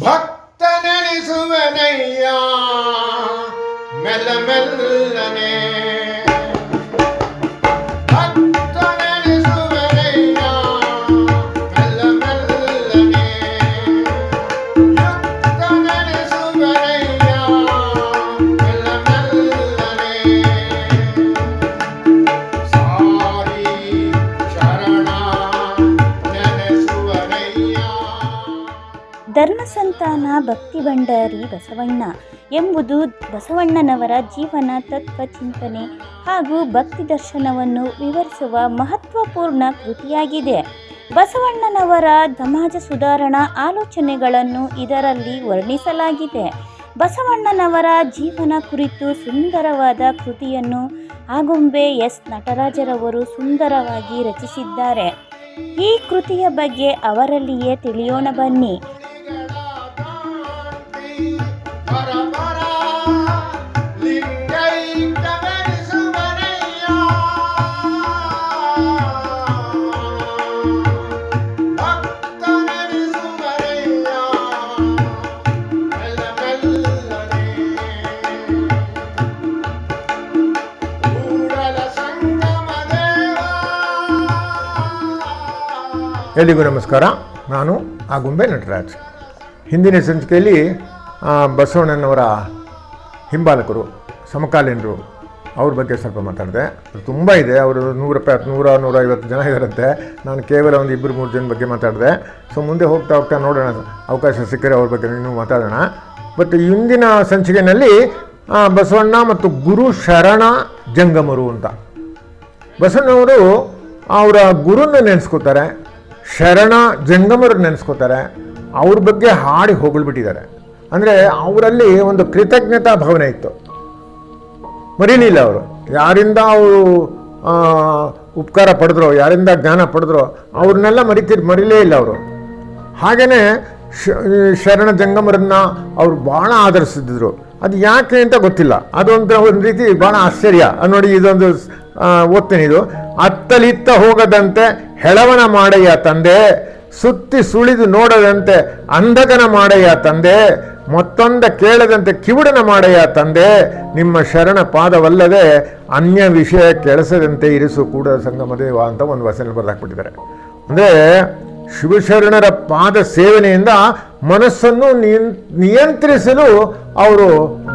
ಭಕ್ತ ನೆನೆಸುವನಯ್ಯ ಮೆಲ್ಲ ಮೆಲ್ಲನೆ ಧರ್ಮಸಂತಾನ ಭಕ್ತಿ ಭಂಡಾರಿ, ಬಸವಣ್ಣ ಎಂಬುದು ಬಸವಣ್ಣನವರ ಜೀವನ, ತತ್ವ, ಚಿಂತನೆ ಹಾಗೂ ಭಕ್ತಿ ದರ್ಶನವನ್ನು ವಿವರಿಸುವ ಮಹತ್ವಪೂರ್ಣ ಕೃತಿಯಾಗಿದೆ. ಬಸವಣ್ಣನವರ ಸಮಾಜ ಸುಧಾರಣಾ ಆಲೋಚನೆಗಳನ್ನು ಇದರಲ್ಲಿ ವರ್ಣಿಸಲಾಗಿದೆ. ಬಸವಣ್ಣನವರ ಜೀವನ ಕುರಿತು ಸುಂದರವಾದ ಕೃತಿಯನ್ನು ಆಗುಂಬೆ ಎಸ್. ನಟರಾಜರವರು ಸುಂದರವಾಗಿ ರಚಿಸಿದ್ದಾರೆ. ಈ ಕೃತಿಯ ಬಗ್ಗೆ ಅವರಲ್ಲಿಯೇ ತಿಳಿಯೋಣ ಬನ್ನಿ. ಎಲ್ಲಿಗೂ ನಮಸ್ಕಾರ. ನಾನು ಆಗುಂಬೆ ನಟರಾಜ್. ಹಿಂದಿನ ಸಂಚಿಕೆಯಲ್ಲಿ ಬಸವಣ್ಣನವರ ಹಿಂಬಾಲಕರು, ಸಮಕಾಲೀನರು ಅವ್ರ ಬಗ್ಗೆ ಸ್ವಲ್ಪ ಮಾತಾಡಿದೆ. ತುಂಬ ಇದೆ, ಅವರು ನೂರ ಪ ನೂರ, ನೂರೈವತ್ತು ಜನ ಇದ್ದಾರಂತೆ. ನಾನು ಕೇವಲ ಒಂದು ಇಬ್ಬರು ಮೂರು ಜನ ಬಗ್ಗೆ ಮಾತಾಡಿದೆ. ಸೊ, ಮುಂದೆ ಹೋಗ್ತಾ ಹೋಗ್ತಾ ನೋಡೋಣ, ಅವಕಾಶ ಸಿಕ್ಕರೆ ಅವ್ರ ಬಗ್ಗೆ ಇನ್ನೂ ಮಾತಾಡೋಣ. ಬಟ್ ಇಂದಿನ ಸಂಚಿಕೆಯಲ್ಲಿ ಬಸವಣ್ಣ ಮತ್ತು ಗುರು ಶರಣ ಜಂಗಮರು ಅಂತ. ಬಸವಣ್ಣವರು ಅವರ ಗುರುನ ನೆನೆಸ್ಕೋತಾರೆ. ಶರಣ ಜಂಗಮರು ನೆನೆಸ್ಕೋತಾರೆ. ಅವ್ರ ಬಗ್ಗೆ ಹಾಡಿ ಹೊಗಳ್ಬಿಟ್ಟಿದ್ದಾರೆ. ಅಂದರೆ ಅವರಲ್ಲಿ ಒಂದು ಕೃತಜ್ಞತಾ ಭಾವನೆ ಇತ್ತು. ಮರೀಲಿಲ್ಲ ಅವರು. ಯಾರಿಂದ ಅವರು ಉಪಕಾರ ಪಡೆದ್ರು, ಯಾರಿಂದ ಜ್ಞಾನ ಪಡೆದ್ರು, ಅವ್ರನ್ನೆಲ್ಲ ಮರಿತಿರ್ ಮರಿಲೇ ಇಲ್ಲ ಅವರು. ಹಾಗೆಯೇ ಶರಣ ಜಂಗಮರನ್ನ ಅವ್ರು ಭಾಳ ಆಧರಿಸಿದ್ರು. ಅದು ಯಾಕೆ ಅಂತ ಗೊತ್ತಿಲ್ಲ. ಅದೊಂದು ಒಂದು ರೀತಿ ಭಾಳ ಆಶ್ಚರ್ಯ. ನೋಡಿ ಇದೊಂದು ಓದ್ತೀನಿ ಇದು. ಅತ್ತಲಿತ್ತ ಹೋಗದಂತೆ ಹೆಳವನ ಮಾಡಯ್ಯ ತಂದೆ, ಸುತ್ತಿ ಸುಳಿದು ನೋಡದಂತೆ ಅಂಧಕನ ಮಾಡಯ್ಯ ತಂದೆ, ಮತ್ತೊಂದ ಕೇಳದಂತೆ ಕಿವುಡನ ಮಾಡಯ್ಯ ತಂದೆ, ನಿಮ್ಮ ಶರಣ ಪಾದವಲ್ಲದೆ ಅನ್ಯ ವಿಷಯ ಕೆಳಸದಂತೆ ಇರಿಸು ಕೂಡ ಸಂಗಮ ದೇವ ಅಂತ ಒಂದು ವಚನ ಬರೆದಾಕ್ಬಿಟ್ಟಿದ್ದಾರೆ. ಅಂದರೆ ಶಿವಶರಣರ ಪಾದ ಸೇವನೆಯಿಂದ ಮನಸ್ಸನ್ನು ನಿಯಂತ್ರಿಸಲು ಅವರು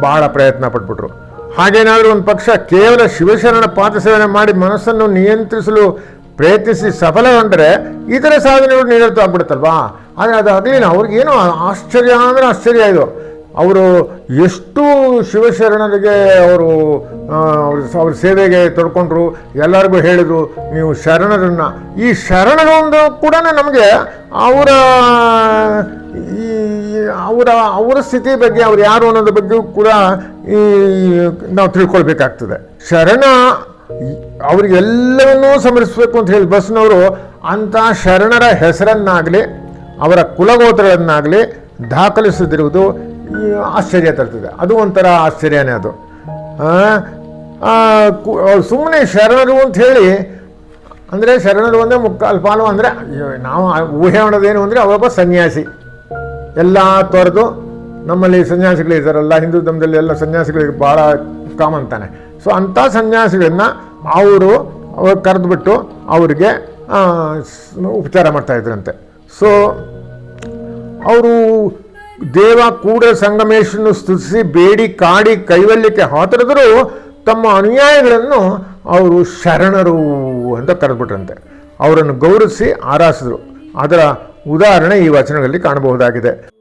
ಬಹಳ ಪ್ರಯತ್ನ ಪಟ್ಬಿಟ್ರು. ಹಾಗೇನಾದರೂ ಒಂದು ಪಕ್ಷ ಕೇವಲ ಶಿವಶರಣ ಪಾದಸೇವನೆ ಮಾಡಿ ಮನಸ್ಸನ್ನು ನಿಯಂತ್ರಿಸಲು ಪ್ರಯತ್ನಿಸಿ ಸಫಲಗೊಂಡರೆ ಇತರ ಸಾಧನೆಗಳು ನಿರತ ಆಗ್ಬಿಡುತ್ತಲ್ವಾ? ಆದರೆ ಅದು ಆಗಲಿಲ್ಲ. ಅವ್ರಿಗೇನು ಆಶ್ಚರ್ಯ ಅಂದರೆ ಆಶ್ಚರ್ಯ ಇದು. ಅವರು ಎಷ್ಟು ಶಿವಶರಣರಿಗೆ ಅವರು ಅವ್ರ ಸೇವೆಗೆ ತೊಡ್ಕೊಂಡ್ರು, ಎಲ್ಲರಿಗೂ ಹೇಳಿದರು, ನೀವು ಶರಣರನ್ನು. ಈ ಶರಣರೊಂದು ಕೂಡ ನಮಗೆ ಅವರ ಅವರ ಅವರ ಸ್ಥಿತಿ ಬಗ್ಗೆ ಅವ್ರು ಯಾರು ಅನ್ನೋದ್ರ ಬಗ್ಗೆ ಕೂಡ ಈ, ನಾವು ತಿಳ್ಕೊಳ್ಬೇಕಾಗ್ತದೆ. ಶರಣ ಅವರಿಗೆಲ್ಲವನ್ನೂ ಸಮರಿಸಬೇಕು ಅಂತ ಹೇಳಿ ಬಸ್ನವರು ಅಂಥ ಶರಣರ ಹೆಸರನ್ನಾಗಲಿ, ಅವರ ಕುಲಗೋತ್ರಗಳನ್ನಾಗಲಿ ದಾಖಲಿಸದಿರುವುದು ಆಶ್ಚರ್ಯ ತರ್ತದೆ. ಅದು ಒಂಥರ ಆಶ್ಚರ್ಯನೇ ಅದು. ಸುಮ್ಮನೆ ಶರಣರು ಅಂತ ಹೇಳಿ, ಅಂದರೆ ಶರಣರು ಅಂದರೆ ಮುಕ್ಕಾಲು ಪಾಲು ಅಂದರೆ ನಾವು ಊಹೆ ಮಾಡೋದೇನು ಅಂದರೆ ಅವರೊಬ್ಬ ಸನ್ಯಾಸಿ. ಎಲ್ಲ ತೊರೆದು ನಮ್ಮಲ್ಲಿ ಸನ್ಯಾಸಿಗಳು ಇದ್ದಾರಲ್ಲ ಹಿಂದೂ ಧರ್ಮದಲ್ಲಿ ಎಲ್ಲ ಸನ್ಯಾಸಿಗಳಿಗೆ ಭಾಳ ಕಾಮನ್ ತಾನೆ. ಸೊ ಅಂಥ ಸನ್ಯಾಸಿಗಳನ್ನ ಅವರು ಕರೆದುಬಿಟ್ಟು ಅವ್ರಿಗೆ ಉಪಚಾರ ಮಾಡ್ತಾ ಇದ್ರಂತೆ. ಸೊ ಅವರು ದೇವ ಕೂಡ ಸಂಗಮೇಶನ್ನು ಸ್ತುತಿಸಿ ಬೇಡಿ ಕಾಡಿ ಕೈವಲ್ಯಕ್ಕೆ ಹಾತರಿದರೂ ತಮ್ಮ ಅನುಯಾಯಿಗಳನ್ನು ಅವರು ಶರಣರು ಅಂತ ಕರೆದ್ಬಿಟ್ರಂತೆ. ಅವರನ್ನು ಗೌರವಿಸಿ ಆರಾಸಿದ್ರು ಅದರ ಉದಾಹರಣೆ ಈ ವಚನಗಳಲ್ಲಿ ಕಾಣಬಹುದಾಗಿದೆ.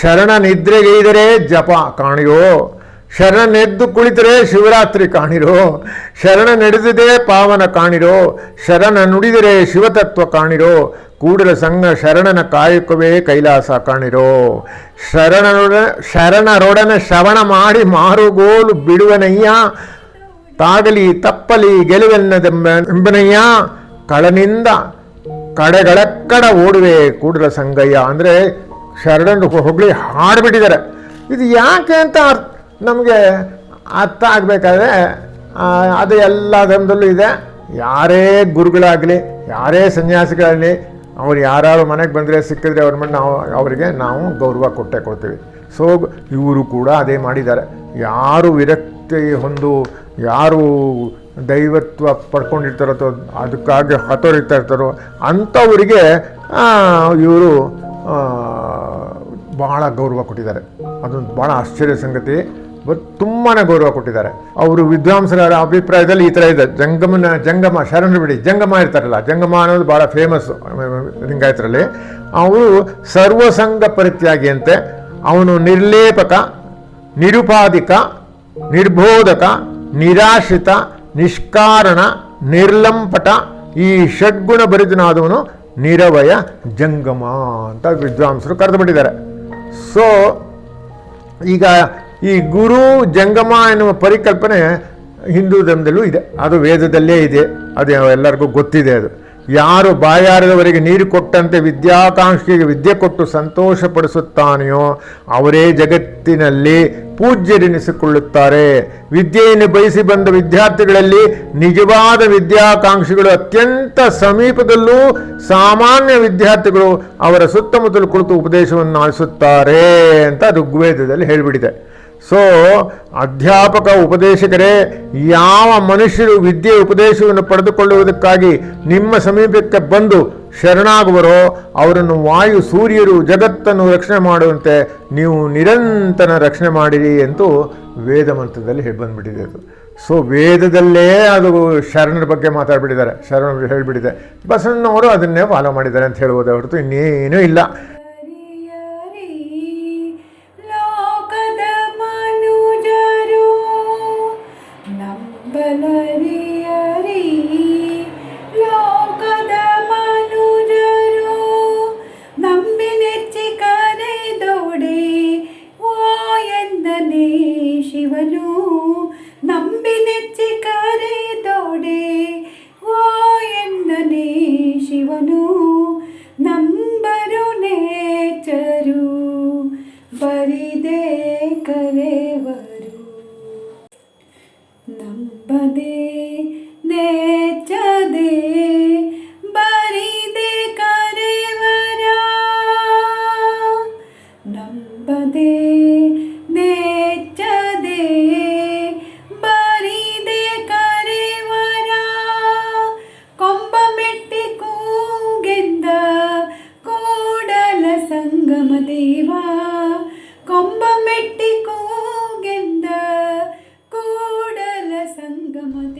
ಶರಣ ನಿದ್ರೆಗೈದರೆ ಜಪ ಕಾಣಿರೋ, ಶರಣನೆದ್ದು ಕುಳಿತರೆ ಶಿವರಾತ್ರಿ ಕಾಣಿರೋ ಶರಣ ನಡೆದಿದೆ ಪಾವನ ಕಾಣಿರೋ ಶರಣ ನುಡಿದರೆ ಶಿವತತ್ವ ಕಾಣಿರೋ, ಕೂಡಲ ಸಂಘ ಶರಣನ ಕಾಯಕವೇ ಕೈಲಾಸ ಕಾಣಿರೋ. ಶರಣನೊಡ, ಶರಣರೊಡನೆ ಶ್ರವಣ ಮಾಡಿ ಮಾರುಗೋಲು ಬಿಡುವನಯ್ಯ, ತಾಗಲಿ ತಪ್ಪಲಿ ಗೆಲುವೆನ್ನದೆಂಬ, ಎಂಬನಯ್ಯ, ಕಳನಿಂದ ಕಡೆಗಳಕ್ಕಡ ಓಡುವೆ ಕೂಡಲ ಸಂಗಯ್ಯ. ಅಂದರೆ ಶರಣರು ಹೊಗಳಿ ಹಾಡ್ಬಿಟ್ಟಿದ್ದಾರೆ. ಇದು ಯಾಕೆ ಅಂತ ನಮಗೆ ಅರ್ಥ ಆಗಬೇಕಾದ್ರೆ ಅದು ಎಲ್ಲ ಧರ್ಮದಲ್ಲೂ ಇದೆ. ಯಾರೇ ಗುರುಗಳಾಗಲಿ, ಯಾರೇ ಸನ್ಯಾಸಿಗಳಾಗಲಿ, ಅವ್ರು ಯಾರು ಮನೆಗೆ ಬಂದರೆ, ಸಿಕ್ಕಿದ್ರೆ ಅವ್ರ ಮೇಲೆ ನಾವು ಅವರಿಗೆ ನಾವು ಗೌರವ ಕೊಟ್ಟೆ ಕೊಡ್ತೀವಿ. ಸೊ ಇವರು ಕೂಡ ಅದೇ ಮಾಡಿದ್ದಾರೆ. ಯಾರು ವಿರಕ್ತಿ ಹೊಂದು, ಯಾರು ದೈವತ್ವ ಪಡ್ಕೊಂಡಿರ್ತಾರೋ ಅದಕ್ಕಾಗಿ ಹತೋರಿತಾ ಇರ್ತಾರೋ ಅಂಥವರಿಗೆ ಇವರು ಭಾಳ ಗೌರವ ಕೊಟ್ಟಿದ್ದಾರೆ. ಅದೊಂದು ಭಾಳ ಆಶ್ಚರ್ಯ ಸಂಗತಿ. ಬಟ್ ತುಂಬಾ ಗೌರವ ಕೊಟ್ಟಿದ್ದಾರೆ. ಅವರು ವಿದ್ವಾಂಸರ ಅಭಿಪ್ರಾಯದಲ್ಲಿ ಈ ಥರ ಇದೆ. ಜಂಗಮನ, ಜಂಗಮ ಶರಣರು ಬಿಡಿ, ಜಂಗಮ ಇರ್ತಾರಲ್ಲ, ಜಂಗಮ ಅನ್ನೋದು ಭಾಳ ಫೇಮಸ್ ಲಿಂಗಾಯತರಲ್ಲಿ. ಅವರು ಸರ್ವಸಂಗ ಪರಿತ್ಯಾಗಿ ಅಂತೆ ಅವನು ನಿರ್ಲೇಪಕ ನಿರುಪಾದಿಕ ನಿರ್ಬೋಧಕ, ನಿರಾಶ್ರಿತ, ನಿಷ್ಕಾರಣ, ನಿರ್ಲಂಪಟ, ಈ ಷಡ್ಗುಣ ಭರಿತನಾದವನು ನಿರವಯ ಜಂಗಮ ಅಂತ ವಿದ್ವಾಂಸರು ಕರೆದುಬಿಟ್ಟಿದ್ದಾರೆ. ಸೊ ಈಗ ಈ ಗುರು ಜಂಗಮ ಎನ್ನುವ ಪರಿಕಲ್ಪನೆ ಹಿಂದೂ ಧರ್ಮದಲ್ಲೂ ಇದೆ. ಅದು ವೇದದಲ್ಲೇ ಇದೆ. ಅದು ಎಲ್ಲರಿಗೂ ಗೊತ್ತಿದೆ ಅದು. ಯಾರು ಬಾಯಾರದವರಿಗೆ ನೀರು ಕೊಟ್ಟಂತೆ ವಿದ್ಯಾಕಾಂಕ್ಷಿಗೆ ವಿದ್ಯೆ ಕೊಟ್ಟು ಸಂತೋಷ ಪಡಿಸುತ್ತಾನೆಯೋ ಅವರೇ ಜಗತ್ತಿನಲ್ಲಿ ಪೂಜ್ಯರೆನಿಸಿಕೊಳ್ಳುತ್ತಾರೆ. ವಿದ್ಯೆಯನ್ನು ಬಯಸಿ ಬಂದ ವಿದ್ಯಾರ್ಥಿಗಳಲ್ಲಿ ನಿಜವಾದ ವಿದ್ಯಾಕಾಂಕ್ಷಿಗಳು ಅತ್ಯಂತ ಸಮೀಪದಲ್ಲೂ ಸಾಮಾನ್ಯ ವಿದ್ಯಾರ್ಥಿಗಳು ಅವರ ಸುತ್ತಮುತ್ತಲು ಕುಳಿತು ಉಪದೇಶವನ್ನು ಆಲಿಸುತ್ತಾರೆ ಅಂತ ಋಗ್ವೇದದಲ್ಲಿ ಹೇಳಿಬಿಡಿದೆ. ಸೊ ಅಧ್ಯಾಪಕ ಉಪದೇಶಕರೇ, ಯಾವ ಮನುಷ್ಯರು ವಿದ್ಯೆ ಉಪದೇಶವನ್ನು ಪಡೆದುಕೊಳ್ಳುವುದಕ್ಕಾಗಿ ನಿಮ್ಮ ಸಮೀಪಕ್ಕೆ ಬಂದು ಶರಣಾಗುವರೋ, ಅವರನ್ನು ವಾಯು ಸೂರ್ಯರು ಜಗತ್ತನ್ನು ರಕ್ಷಣೆ ಮಾಡುವಂತೆ ನೀವು ನಿರಂತರ ರಕ್ಷಣೆ ಮಾಡಿರಿ ಎಂದು ವೇದ ಮಂತ್ರದಲ್ಲಿ ಬಂದ್ಬಿಟ್ಟಿದೆ ಅದು. ಸೊ ವೇದದಲ್ಲೇ ಅದು ಶರಣರ ಬಗ್ಗೆ ಮಾತಾಡ್ಬಿಟ್ಟಿದ್ದಾರೆ. ಶರಣರು ಹೇಳಿಬಿಟ್ಟಿದೆ ಬಸವಣ್ಣವರು ಅದನ್ನೇ ಫಾಲೋ ಮಾಡಿದ್ದಾರೆ ಅಂತ ಹೇಳ್ಬೋದು ಹೊರತು ಇನ್ನೇನೂ ಇಲ್ಲ.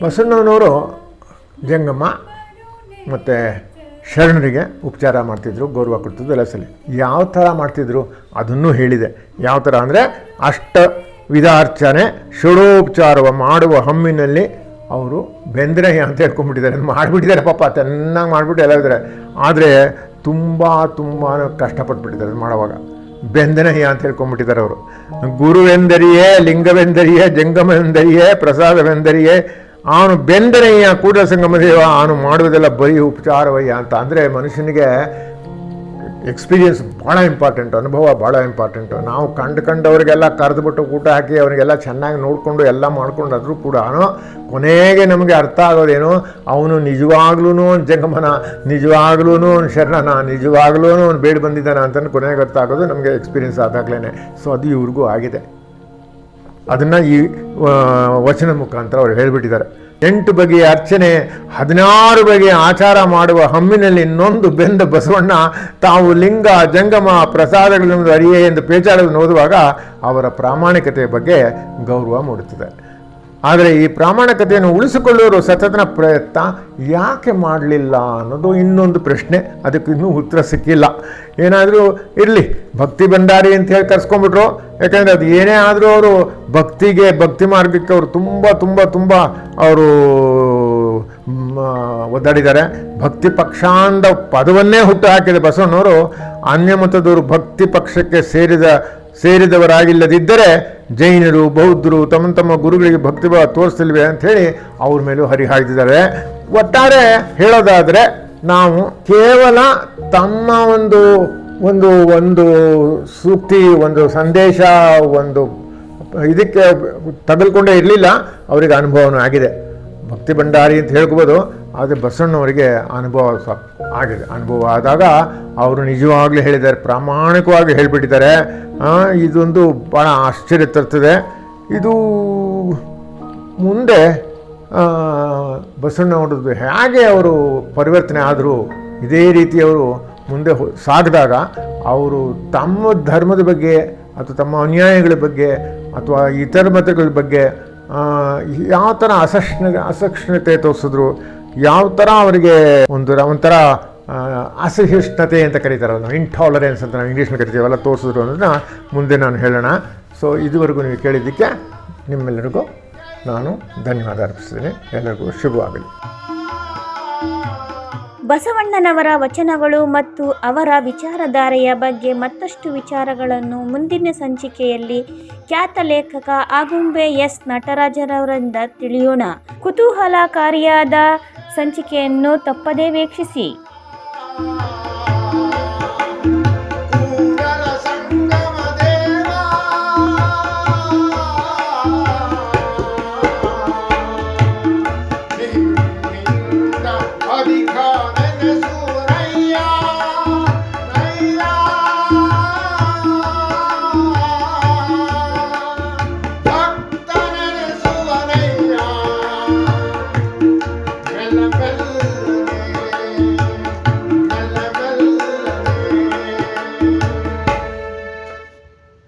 ಬಸವಣ್ಣನವರು ಜಂಗಮ್ಮ ಮತ್ತು ಶರಣರಿಗೆ ಉಪಚಾರ ಮಾಡ್ತಿದ್ರು, ಗೌರವ ಕೊಡ್ತಿದ್ರು, ಎಲ್ಲ ಸಲ ಯಾವ ಥರ ಮಾಡ್ತಿದ್ರು ಅದನ್ನು ಹೇಳಿದೆ. ಯಾವ ಥರ ಅಂದರೆ ಅಷ್ಟ ವಿಧಾರ್ಚನೆ ಷಡೋಪಚಾರವ ಮಾಡುವ ಹಮ್ಮಿನಲ್ಲಿ ಅವರು ಬೆಂದ್ರಯ್ಯ ಅಂತ ಹೇಳ್ಕೊಂಡ್ಬಿಟ್ಟಿದ್ದಾರೆ ಮಾಡಿಬಿಟ್ಟಿದ್ದಾರೆ ಪಾಪ, ಚೆನ್ನಾಗಿ ಮಾಡಿಬಿಟ್ಟು ಎಲ್ಲ ಇದ್ದಾರೆ. ಆದರೆ ತುಂಬ ತುಂಬ ಕಷ್ಟಪಟ್ಬಿಟ್ಟಿದ್ದಾರೆ ಮಾಡುವಾಗ. ಬೆಂದನಯ್ಯ ಅಂತ ಹೇಳ್ಕೊಂಡ್ಬಿಟ್ಟಿದ್ದಾರೆ ಅವರು. ಗುರುವೆಂದರಿಯೇ, ಲಿಂಗವೆಂದರಿಯೇ ಜಂಗಮವೆಂದರಿಯೇ ಪ್ರಸಾದವೆಂದರಿಯೇ ಅವನು ಬೆಂದರಯ್ಯ ಕೂಡಲ ಸಂಗಮ ದೇವ ಅವನು ಮಾಡುವುದೆಲ್ಲ ಬರೀ ಉಪಚಾರವಯ್ಯ ಅಂತ. ಅಂದರೆ ಮನುಷ್ಯನಿಗೆ ಎಕ್ಸ್ಪೀರಿಯನ್ಸ್ ಭಾಳ ಇಂಪಾರ್ಟೆಂಟು ಅನುಭವ ಭಾಳ ಇಂಪಾರ್ಟೆಂಟು ನಾವು ಕಂಡು ಕಂಡವರಿಗೆಲ್ಲ ಕರೆದುಬಿಟ್ಟು ಊಟ ಹಾಕಿ ಅವರಿಗೆಲ್ಲ ಚೆನ್ನಾಗಿ ನೋಡಿಕೊಂಡು ಎಲ್ಲ ಮಾಡ್ಕೊಂಡು ಆದರೂ ಕೂಡ ಕೊನೆಗೆ ನಮಗೆ ಅರ್ಥ ಆಗೋದೇನು, ಅವನು ನಿಜವಾಗ್ಲೂ ಜಂಗಮನ ನಿಜವಾಗ್ಲೂ ಅವ್ನು ಶರಣನ ನಿಜವಾಗ್ಲೂ ಅವ್ನು ಬೇಡ ಬಂದಿದ್ದಾನೆ ಅಂತಂದು ಕೊನೆಗೆ ಅರ್ಥ ಆಗೋದು ನಮಗೆ ಎಕ್ಸ್ಪೀರಿಯನ್ಸ್ ಆದಾಗಲೇ ಸೊ ಅದು ಇವ್ರಿಗೂ ಆಗಿದೆ. ಅದನ್ನು ಈ ವಚನ ಮುಖಾಂತರ ಅವರು ಹೇಳಿಬಿಟ್ಟಿದ್ದಾರೆ. ಎಂಟು ಬಗೆಯ ಅರ್ಚನೆ, ಹದಿನಾರು ಬಗೆಯ ಆಚಾರ ಮಾಡುವ ಹಮ್ಮಿನಲ್ಲಿ ಇನ್ನೊಂದು ಬೆಂದ ಬಸವಣ್ಣ ತಾವು ಲಿಂಗ, ಜಂಗಮ, ಪ್ರಸಾದಗಳನ್ನು ಅರಿಯೇ ಎಂದು ಪೇಚಾಡಲು ಓದುವಾಗ ಅವರ ಪ್ರಾಮಾಣಿಕತೆಯ ಬಗ್ಗೆ ಗೌರವ ಮೂಡುತ್ತದೆ. ಆದರೆ ಈ ಪ್ರಾಮಾಣಿಕತೆಯನ್ನು ಉಳಿಸಿಕೊಳ್ಳುವ ಸತತನ ಪ್ರಯತ್ನ ಯಾಕೆ ಮಾಡಲಿಲ್ಲ ಅನ್ನೋದು ಇನ್ನೊಂದು ಪ್ರಶ್ನೆ. ಅದಕ್ಕೆ ಇನ್ನೂ ಉತ್ತರ ಸಿಕ್ಕಿಲ್ಲ. ಏನಾದರೂ ಇರಲಿ, ಭಕ್ತಿ ಭಂಡಾರಿ ಅಂತ ಹೇಳಿ ಕರ್ಸ್ಕೊಂಡ್ಬಿಟ್ರು. ಯಾಕಂದರೆ ಅದು ಏನೇ ಆದರೂ ಅವರು ಭಕ್ತಿಗೆ, ಭಕ್ತಿ ಮಾರ್ಗಕ್ಕೆ ಅವರು ತುಂಬ ತುಂಬ ತುಂಬ ಅವರು ಒದ್ದಾಡಿದ್ದಾರೆ. ಭಕ್ತಿ ಪಕ್ಷಾಂದ ಪದವನ್ನೇ ಹುಟ್ಟು ಹಾಕಿದೆ ಬಸವಣ್ಣವರು. ಅನ್ಯ ಮತದವರು ಭಕ್ತಿ ಪಕ್ಷಕ್ಕೆ ಸೇರಿದ ಸೇರಿದವರಾಗಿಲ್ಲದಿದ್ದರೆ ಜೈನರು, ಬೌದ್ಧರು ತಮ್ಮ ತಮ್ಮ ಗುರುಗಳಿಗೆ ಭಕ್ತಿಭಾವ ಅಂತ ಅಂಥೇಳಿ ಅವ್ರ ಮೇಲೂ ಹರಿಹಾಯ್ದಿದ್ದಾರೆ. ಒಟ್ಟಾರೆ ಹೇಳೋದಾದರೆ ನಾವು ಕೇವಲ ತಮ್ಮ ಒಂದು ಒಂದು ಒಂದು ಸೂಕ್ತಿ, ಒಂದು ಸಂದೇಶ, ಒಂದು ಇದಕ್ಕೆ ತಗಲ್ಕೊಂಡೇ ಇರಲಿಲ್ಲ, ಅವರಿಗೆ ಅನುಭವನೂ ಆಗಿದೆ. ಭಕ್ತಿ ಭಂಡಾರಿ ಅಂತ ಹೇಳ್ಕೋಬೋದು. ಆದರೆ ಬಸವಣ್ಣವರಿಗೆ ಅನುಭವ ಆಗಿದೆ. ಅನುಭವ ಆದಾಗ ಅವರು ನಿಜವಾಗ್ಲೂ ಹೇಳಿದ್ದಾರೆ, ಪ್ರಾಮಾಣಿಕವಾಗಿ ಹೇಳಿಬಿಟ್ಟಿದ್ದಾರೆ. ಇದೊಂದು ಭಾಳ ಆಶ್ಚರ್ಯ ತರ್ತದೆ. ಇದು ಮುಂದೆ ಬಸವಣ್ಣವ್ರದ್ದು ಹೇಗೆ ಅವರು ಪರಿವರ್ತನೆ ಆದರೂ ಇದೇ ರೀತಿ ಅವರು ಮುಂದೆ ಸಾಗಿದಾಗ ಅವರು ತಮ್ಮ ಧರ್ಮದ ಬಗ್ಗೆ ಅಥವಾ ತಮ್ಮ ಅನ್ಯಾಯಗಳ ಬಗ್ಗೆ ಅಥವಾ ಇತರ ಮತಗಳ ಬಗ್ಗೆ ಯಾವ ಥರ ಅಸಹಿಷ್ಣ ಅಸಹಿಷ್ಣುತೆ ತೋರಿಸಿದ್ರು ಯಾವ ಥರ ಅವರಿಗೆ ಒಂದು ಒಂಥರ ಅಸಹಿಷ್ಣತೆ ಅಂತ ಕರೀತಾರೆ ನಾವು ಇಂಟಾಲರೆನ್ಸ್ ಅಂತ ನಾವು ಇಂಗ್ಲೀಷ್ನಲ್ಲಿ ಕರಿತೀವಲ್ಲ ತೋರಿಸಿದ್ರು ಅನ್ನೋದನ್ನ ಮುಂದೆ ನಾನು ಹೇಳೋಣ. ಸೊ ಇದುವರೆಗೂ ನೀವು ಕೇಳಿದ್ದಕ್ಕೆ ನಿಮ್ಮೆಲ್ಲರಿಗೂ ನಾನು ಧನ್ಯವಾದ ಅರ್ಪಿಸ್ತೀನಿ. ಎಲ್ಲರಿಗೂ ಶುಭವಾಗಲಿ. ಬಸವಣ್ಣನವರ ವಚನಗಳು ಮತ್ತು ಅವರ ವಿಚಾರಧಾರೆಯ ಬಗ್ಗೆ ಮತ್ತಷ್ಟು ವಿಚಾರಗಳನ್ನು ಮುಂದಿನ ಸಂಚಿಕೆಯಲ್ಲಿ ಖ್ಯಾತ ಲೇಖಕ ಆಗುಂಬೆ ಎಸ್ ನಟರಾಜರವರಿಂದ ತಿಳಿಯೋಣ. ಕುತೂಹಲಕಾರಿಯಾದ ಸಂಚಿಕೆಯನ್ನು ತಪ್ಪದೇ ವೀಕ್ಷಿಸಿ.